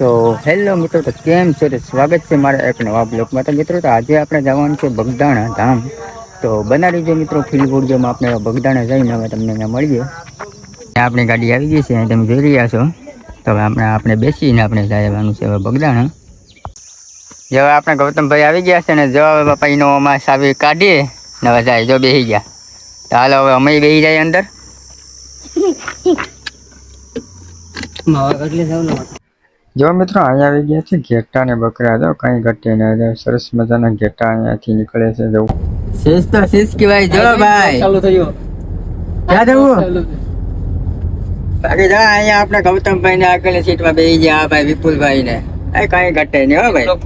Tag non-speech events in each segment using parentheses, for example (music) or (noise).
તો હેલો મિત્રો, તો કેમ છે? તો સ્વાગત છે મારા એક નવા બ્લોગમાં. તો મિત્રો, તો આજે આપણે જવાનું છે બગદાણા ધામ. તો બનાવી જો મિત્રો, ફીલ ગુડજોમાં આપણે બગદાણા જઈને હવે તમને અહીંયા મળીએ. ત્યાં આપણી ગાડી આવી ગઈ છે, અહીં તમે જોઈ રહ્યા છો. તો હવે આપણે આપણે બેસીને આપણે જવાનું છે હવે બગદાણા. જો આપણે ગૌતમભાઈ આવી ગયા છે ને, જો હવે બાપા એનો અમાસ આવી કાઢીએ ને હવે જાય, જો બેસી ગયા. તો હાલો હવે અમે બેસી જાય અંદર. (laughs) જો મિત્રો અહીંયા આવી ગયા છે ઘેટા ને બકરા. જો કઈ ઘટે ને સરસ મજાના ઘેટા અહીંયાથી નીકળે છે જવું શેષ તો શેષ કહેવાય. જો ભાઈ. ચાલુ થયું? ક્યાં જવું? બાકી જો અહીંયા આપણે ગૌતમભાઈ ને આગળ સીટમાં બેસી ગયા ભાઈ વિપુલભાઈ ને એ કઈ ઘટે નહીં હો ભાઈ.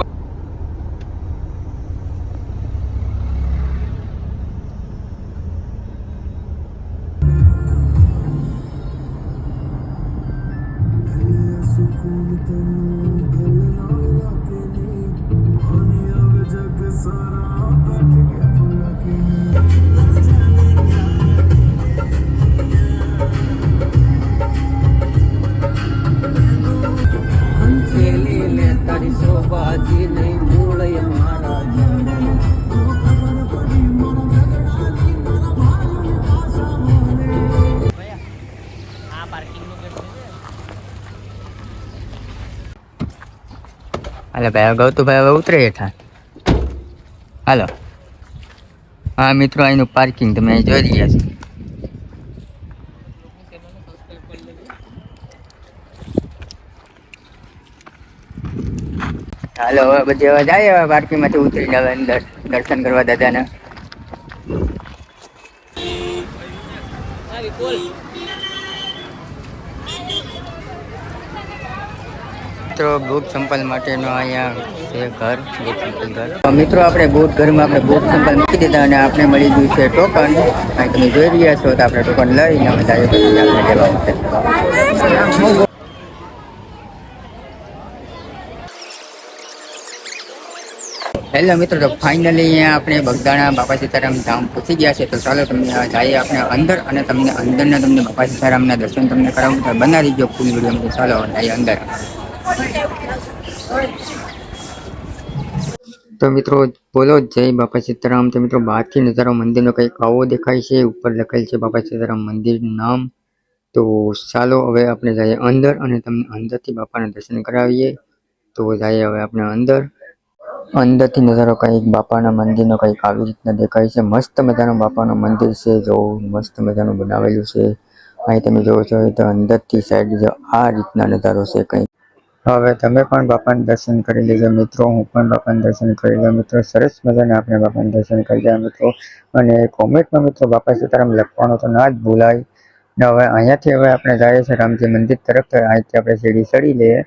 શોભાજી નહીં મૂળય મારા જડે. ભાઈ ગૌતુભાઈ હવે ઉતરે હેઠા હાલો. હા, મિત્રો, અહીંનું પાર્કિંગ તમે અહીં જોઈ રહ્યા છો. હાલો, હવે બધી હવે જાય હવે પાર્કિંગમાંથી ઉતરીને હવે દર્શન કરવા દાદાના. મિત્રો બુટ સંપલ માટેનો અહીંયા છે ઘર મિત્રો, આપણે બુટ ઘરમાં આપણે બુટ સંપલ મૂકી દીધા અને આપણે મળી ગયું છે ટોકન. અહીં તમે જોઈ રહ્યા છો તો આપણે ટોકન લઈને અમે પછી આપણે લેવા માટે. હેલો મિત્રો, તો ફાઇનલી અહીંયા આપણે બગદાણા, બાપા સીતારામ ધામ પહોંચી ગયા છે. તો ચાલો તમને જઈએ આપણે અંદર અને તમને અંદરના તમને બાપા સીતારામના દર્શન તમને કરાવું. તો બનાવી દો ફૂલ વીડિયો. ચાલો જઈએ અંદર. તો મિત્રો, બોલો, જય બાપા સીતારામ. તો મિત્રો, બહારથી નજારો મંદિરનો કંઈક આવો દેખાય છે. ઉપર લખેલ છે બાપા સીતારામ મંદિરનું નામ. તો ચાલો, હવે આપણે જઈએ અંદર અને તમને અંદરથી બાપાના દર્શન કરાવીએ. તો જઈએ હવે આપણે અંદર. અંદરથી નજારો કંઈક બાપાના મંદિરનો કંઈક આવી રીતના દેખાય છે. મસ્ત મજાનું બાપાનું મંદિર છે. જો મસ્ત મજાનું બનાવેલું છે. અહીં તમે જોવો છો, તો અંદરથી સાઈડ આ રીતના નજારો છે કંઈક. હવે તમે પણ બાપાના દર્શન કરી લેજો, મિત્રો. હું પણ બાપાને દર્શન કરી લઉં. મિત્રો, સરસ મજાના આપણે બાપાના દર્શન કરી રહ્યા મિત્રો. અને કોમેન્ટમાં, મિત્રો, બાપા સીતારામ લખવાનું તો ના જ ભૂલાય. ને હવે અહીંયાથી હવે આપણે જઈએ છીએ રામજી મંદિર તરફ. તો અહીંથી આપણે સીડી ચડી લઈએ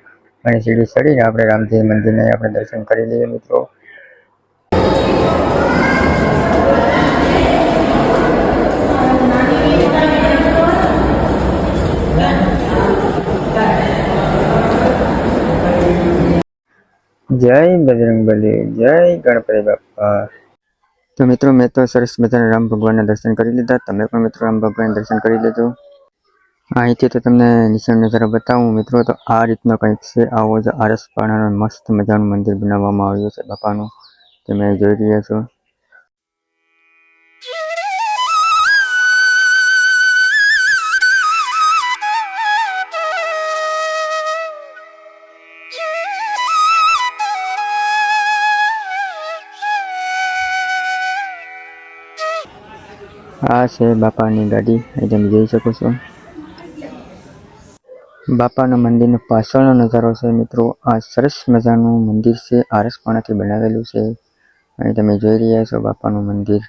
અને સીડી ચડીને આપણે રામજી મંદિરને આપણે દર્શન કરી લઈએ, મિત્રો. જય બજરંગબલી જય ગણપતિ બાપા. તો મિત્રો, મેં તો સરસ મજાના રામ ભગવાનના દર્શન કરી લીધા. તમે પણ મિત્રો રામ ભગવાનના દર્શન કરી લેજો. અહીંથી તો તમને નિશાન નજારા બતાવું મિત્રો, તો આ રીતનો કંઈક છે. આવો જ આરસપાડાનો મસ્ત મજાનું મંદિર બનાવવામાં આવ્યું છે બાપાનું. તમે જોઈ રહ્યા છો. આ છે બાપાની ગાડી. અહીં તમે જોઈ શકો છો. બાપાના મંદિરનો પાછળનો નજારો છે મિત્રો. આ સરસ મજાનું મંદિર છે. આરસપાણાથી બનાવેલું છે. અહીં તમે જોઈ રહ્યા છો બાપાનું મંદિર.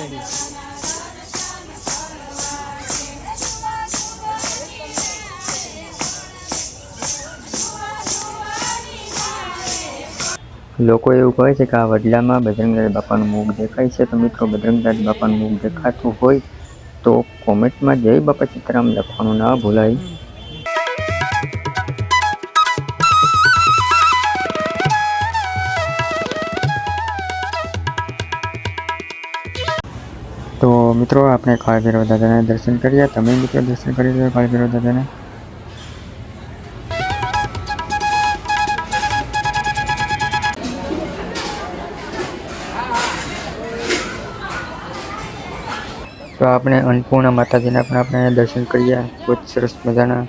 રેડી લોકો એવું કહે છે કે આ વડલામાં બજરંગદાસ બાપાનું મુખ દેખાય છે. તો મિત્રો બજરંગદાસ બાપાનું મુખ દેખાતું હોય તો કોમેન્ટમાં જય બાપા સીતારામ લખવાનું ના ભૂલાય. મિત્રો, આપણે કાળભૈરવ દાદાના દર્શન કર્યા. તમે મિત્રો દર્શન કરી લો કાળભૈરવ દાદાના? તો આપણે અન્નપૂર્ણા માતાજીના પણ આપણે દર્શન કર્યા. બહુ જ સરસ મજાના.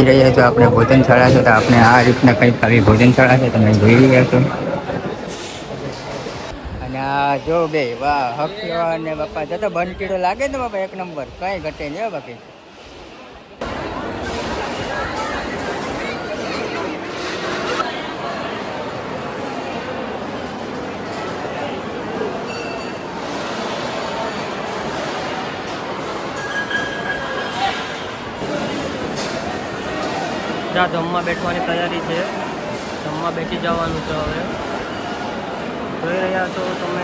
રહ્યા છો આપણે ભોજનશાળા છે, તો આપણે આ રીતના કંઈક આવી ભોજનશાળા છે, તમે જોઈ રહ્યા છો. આ જો બે, વાહ હકલો અને બાપા જતો બંટીડો લાગે ને બાપા, એક નંબર, કઈ ઘટે નહીં બાકી જ્યાં જમવા બેઠવાની તૈયારી છે. જમવા બેઠી જવાનું છે હવે. જોઈ રહ્યા છો તમે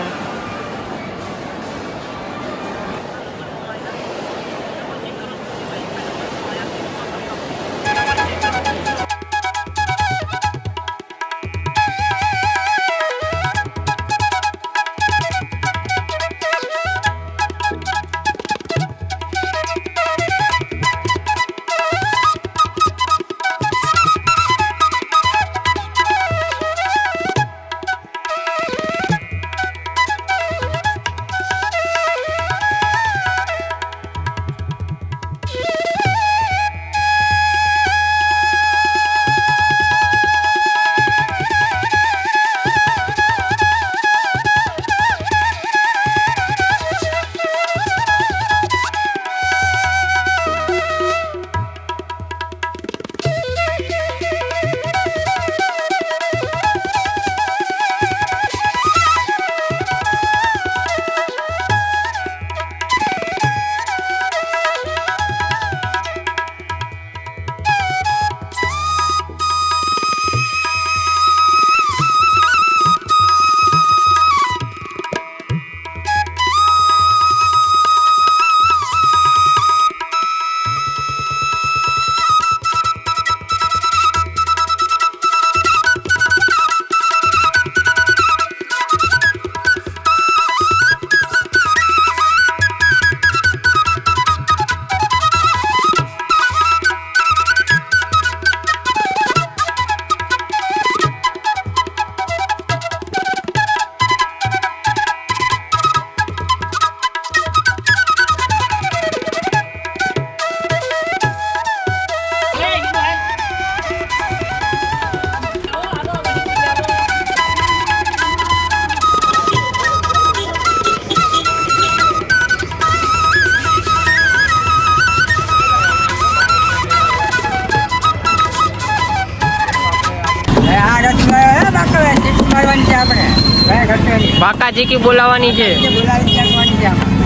બાકાજી કી બોલાવાની છે. બોલાવી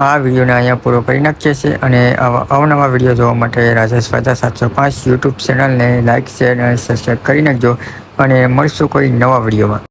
આ વિડીયોને અહીંયા પૂરો કરી નાખીએ છીએ અને આવા અવનવા વીડિયો જોવા માટે રાજેશ વાજા સાતસો પાંચ યુટ્યુબ ચેનલને લાઇક શેર અને સબસ્ક્રાઈબ કરી નાખજો અને મળશું કોઈ નવા વિડીયોમાં.